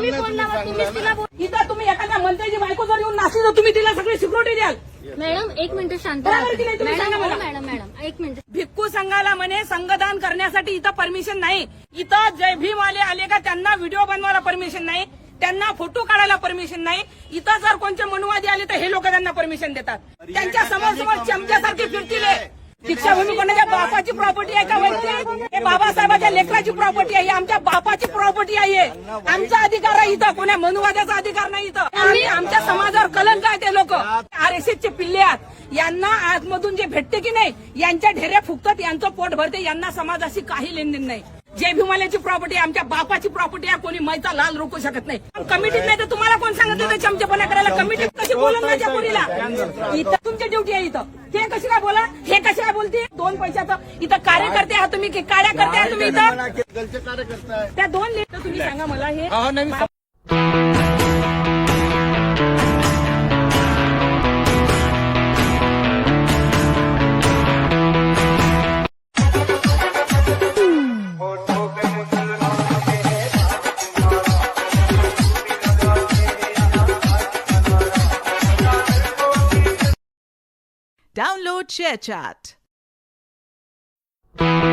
तुम्ही फोन लावा तुम्हीच तिला बोल- इथं तुम्ही एखाद्या मंत्र्याची बायको जर येऊन नाचली तर तुम्ही तिला सगळी सिक्युरिटी द्याल. मॅडम एक मिनिट शांत बरोबर राहा. की नाही? तुम्ही? मॅडम सांगा मला. हो, मॅडम मॅडम एक मिनिट. भिक्खू संघाला म्हणे संघदान करण्यासाठी इथं परमिशन नाही. इथं जय भीम आले आले का त्यांना व्हिडिओ बनवायला परमिशन नाही. त्यांना फोटो काढायला परमिशन नाही. इथं जर कोणते मनुवादी आले तर हे लोक त्यांना परमिशन देतात. त्यांच्यासमोर समोर चमच्यासारखे फिरतील हे. दीक्षाभूमी कोणाच्या बापाची प्रॉपर्टी आहे का वैद्य हे बाबासाहेबाच्या लेकराची प्रॉपर्टी आहे आमच्या बापाची प्रॉपर्टी आहे. आमचा अधिकार आहे इथं कोण्या मनुवाद्याचा अधिकार नाही इथं. आमच्या समाजावर कलंक आहे ते लोक. आर एस चे पिल्ले आहात. यांना आतमधून जे भेटते की नाही यांच्या ढेऱ्या फुकतात यांचं पोट भरते यांना समाजाशी काही लेनदेन नाही. जय भीमाल्याची प्रॉपर्टी आहे आमच्या बापाची प्रॉपर्टी आहे कोणी मैचा लाल रोखू शकत नाही. कमिटीत नाही तर तुम्हाला कोण सांगत होतं चमचेपणा करायला? कमिटीत कशी बोलून माझ्या पुरीला? इथं तुमची ड्युटी आहे इथं. हे कशी काय बोला? हे कशी काय बोलते? दोन पैशाचं इथं कार्यकर्ते आहात तुम्ही की कार्यकर्ते आहात तुम्ही इथं? कार्यकर्ता आहे त्या दोन लिटर तुम्ही सांगा मला हे. Download ShareChat. Thank you.